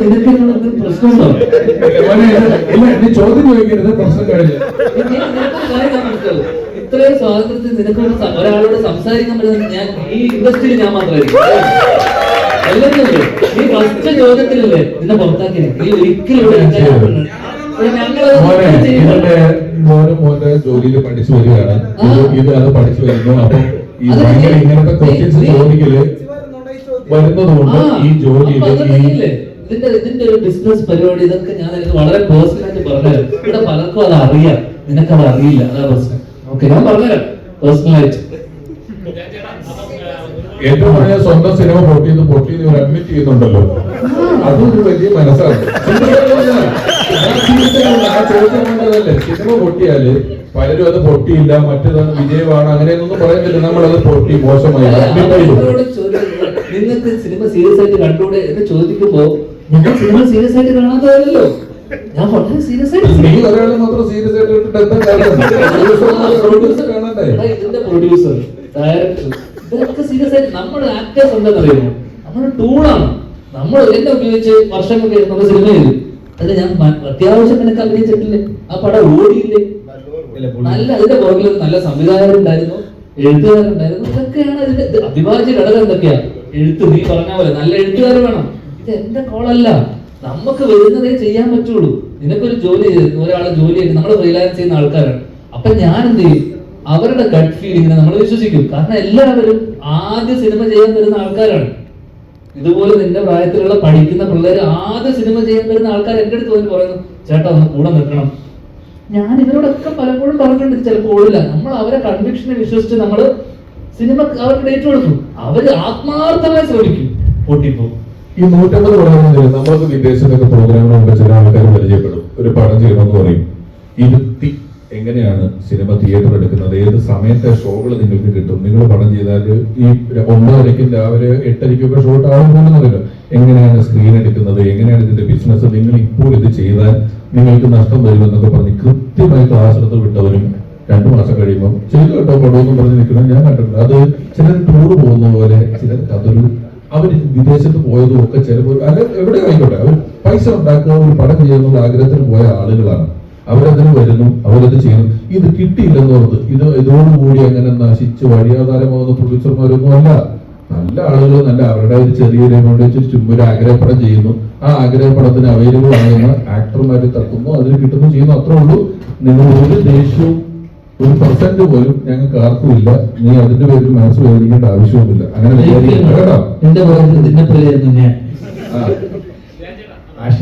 നിനക്ക് പ്രശ്നമുണ്ടോ? നീ ചോദ്യം ചോദിക്കരുത് പ്രശ്നം സ്വാതന്ത്ര്യത്തിൽ ഒരാളോട് സംസാരിക്കാൻ ഞാൻ ഈ ഇൻഡസ്ട്രിയിൽ ഞാൻ മാത്രമായിരിക്കും. അല്ലെന്നല്ലേ നീ ഫസ്റ്റ് ചോദ്യത്തിലല്ലേ നിന്നെ പുറത്താക്കിയത്? നീ ഒരിക്കലും പഠിച്ചു വരികയാണ്. ഇത് അത് പഠിച്ചു വരുന്നു. അപ്പൊ ഈ ഇങ്ങനത്തെ ക്വസ്റ്റ്യൻസ് ചോദിക്കൽ വരുന്നതുകൊണ്ട് ഈ ജോലിയിൽ? ഇതിന്റെ ഇതിന്റെ ഒരു ബിസിനസ് പരിപാടി ഇതൊക്കെ ഞാൻ എനിക്ക് വളരെ പേഴ്സണൽ ആയിട്ട് പറഞ്ഞുതരാം. ഇവിടെ പലർക്കും അത് അറിയാം. നിനക്ക് അത് അറിയില്ല. അതാ പ്രശ്നം. ഓക്കെ ഞാൻ പറഞ്ഞുതരാം. പേഴ്സണൽ ആയിട്ട്. ഏറ്റവും പഴയ സ്വന്തം സിനിമ പൊട്ടിയത് പൊട്ടിയത് ഇവർ അഡ്മിറ്റ് ചെയ്യുന്നുണ്ടല്ലോ. അതൊരു വലിയ മനസ്സാണ്. സിനിമ പൊട്ടിയാൽ പലരും അത് പൊട്ടിയില്ല മറ്റേതാണ് വിജയമാണ് അങ്ങനെയൊന്നും പറയുന്നില്ല നമ്മളത് പൊട്ടി മോശമായി. നിങ്ങൾക്ക് സിനിമ സീരിയസ് ആയിട്ട് കണ്ടൂടെ എന്ന് ചോദിക്കുമ്പോ ഞാൻ സിനിമ സീരിയസ് ആയിട്ട് കാണാത്തതല്ലോ ഞാൻ വളരെ സീരിയസ് ആയിട്ട് ഇതിന്റെ പ്രൊഡ്യൂസർ ഡയറക്ടർ ഇതൊക്കെ സീരിയസ് ആയിട്ട് നമ്മുടെ ആക്ടേഴ്സ് എന്താണെന്ന് അറിയുമോ? നമ്മുടെ ടൂളാണ് നമ്മൾ എന്നെ ഉപയോഗിച്ച് വർഷങ്ങൾക്ക് നമ്മുടെ സിനിമ ചെയ്തു. അത് ഞാൻ അത്യാവശ്യം നിനക്ക് അഭിനയിച്ചിട്ടില്ലേ? ആ പടം ഓടിയില്ലേ? നല്ല അതിന്റെ പുറകിൽ നല്ല സംവിധായകരുണ്ടായിരുന്നു എഴുത്തുകാരുണ്ടായിരുന്നു. ഇതൊക്കെയാണ് അതിന്റെ അവിഭാജ്യ ഘടകം എന്തൊക്കെയാ? എഴുത്ത് നീ പറഞ്ഞ പോലെ നല്ല എഴുത്തുകാർ വേണം. ഇത് എന്റെ കോളല്ല. നമുക്ക് വരുന്നതേ ചെയ്യാൻ പറ്റുള്ളൂ. നിനക്കൊരു ജോലി ഒരാളെ ജോലി നമ്മൾ ഫ്രീലാൻസ് ചെയ്യുന്ന ആൾക്കാരാണ്. അപ്പൊ ഞാൻ എന്ത് ചെയ്യും? അവരുടെ ഗഡ് ഫീലിങ്ങിനെ നമ്മൾ വിശ്വസിക്കും. കാരണം എല്ലാവരും ആദ്യ സിനിമ ചെയ്യാൻ വരുന്ന ആൾക്കാരാണ്. ഇതുപോലെ നിന്റെ പ്രായത്തിലുള്ള പഠിക്കുന്ന പിള്ളേർ ആദ്യ സിനിമ ചെയ്യാൻ വരുന്ന ആൾക്കാർ എന്റെ അടുത്ത് വന്ന് പറയുന്നു ചേട്ടാ ഒന്ന് കൂടെ നിൽക്കണം. ഞാൻ ഇവരോടൊക്കെ പലപ്പോഴും പറഞ്ഞിട്ടുണ്ട് ചിലപ്പോൾ ഓടില്ല. നമ്മൾ അവരെ കൺവിക്ഷനെ വിശ്വസിച്ച് നമ്മൾ സിനിമ അവർക്ക് ഡേറ്റ് കൊടുത്തു. അവർ ആത്മാർത്ഥമായി ചോദിക്കും പൊട്ടിപ്പോ ഈ നൂറ്റമ്പത് പറയുന്നത് നമ്മൾക്ക് വിദേശത്തൊക്കെ പ്രോഗ്രാമുകളുണ്ട്. ചില ആൾക്കാർ പരിചയപ്പെടും. ഒരു പടം ചെയ്യണമെന്ന് പറയും. ഇരുത്തി എങ്ങനെയാണ് സിനിമ തിയേറ്റർ എടുക്കുന്നത്? ഏത് സമയത്തെ ഷോകൾ നിങ്ങൾക്ക് കിട്ടും? നിങ്ങൾ പടം ചെയ്താൽ ഈ ഒമ്പതരയ്ക്കും രാവിലെ എട്ടരയ്ക്കൊക്കെ ഷോട്ട് ആകുന്നുണ്ടെന്നറിയില്ല എങ്ങനെയാണ് സ്ക്രീൻ എടുക്കുന്നത്? എങ്ങനെയാണ് ഇതിന്റെ ബിസിനസ് നിങ്ങൾ ഇപ്പോൾ ഇത് ചെയ്താൽ നിങ്ങൾക്ക് നഷ്ടം വരുമെന്നൊക്കെ പറഞ്ഞ് കൃത്യമായി ക്ലാസ് എടുത്ത് വിട്ടവരും രണ്ടു മാസം കഴിയുമ്പോൾ ചെയ്തു കേട്ടോ പടമെന്ന് പറഞ്ഞ് നിൽക്കുന്നത് ഞാൻ കണ്ടിട്ടുണ്ട്. അത് ചിലർ ടൂർ പോകുന്ന പോലെ ചിലർ അതൊരു അവർ വിദേശത്ത് പോയതും ഒക്കെ ചിലപ്പോൾ അല്ല എവിടെ ആയിക്കോട്ടെ അവർ പൈസ ഉണ്ടാക്കുക ഒരു പടം ചെയ്യുന്ന ആഗ്രഹത്തിന് പോയ ആളുകളാണ്. അവരതിന് വരുന്നു അവരത് ചെയ്യുന്നു. ഇത് കിട്ടിയില്ലെന്ന് ഇത് ഇതോടുകൂടി അങ്ങനെ നശിച്ച് വഴിയാധാരമാകുന്ന പ്രൊഡ്യൂസർമാരൊന്നും അല്ല. നല്ല ആളുകൾ നല്ല അവരുടെ ഒരു ചെറിയൊരു എമൗണ്ട് ഒരു ആഗ്രഹപ്പടം ചെയ്യുന്നു. ആ ആഗ്രഹപ്പടത്തിന് അവൈലബിൾ ആകുന്ന ആക്ടർമാരെ തക്കുന്നു അതിന് കിട്ടുന്നു ചെയ്യുന്നു. അത്രേ ഉള്ളൂ. നിങ്ങൾ ഒരു ദേഷ്യവും ഒരു പെർസെന്റ് പോലും ഞങ്ങൾക്ക് ആർക്കും ഇല്ല. നീ അതിന്റെ പേരിൽ മനസ്സ് വേദനിക്കേണ്ട ആവശ്യവുമില്ല. അങ്ങനെ വിചാരിക്കണം കേട്ടോ. എന്റെ പറയുന്നത് നിന്നെ പോലെ ഞാൻ ആ. ആശ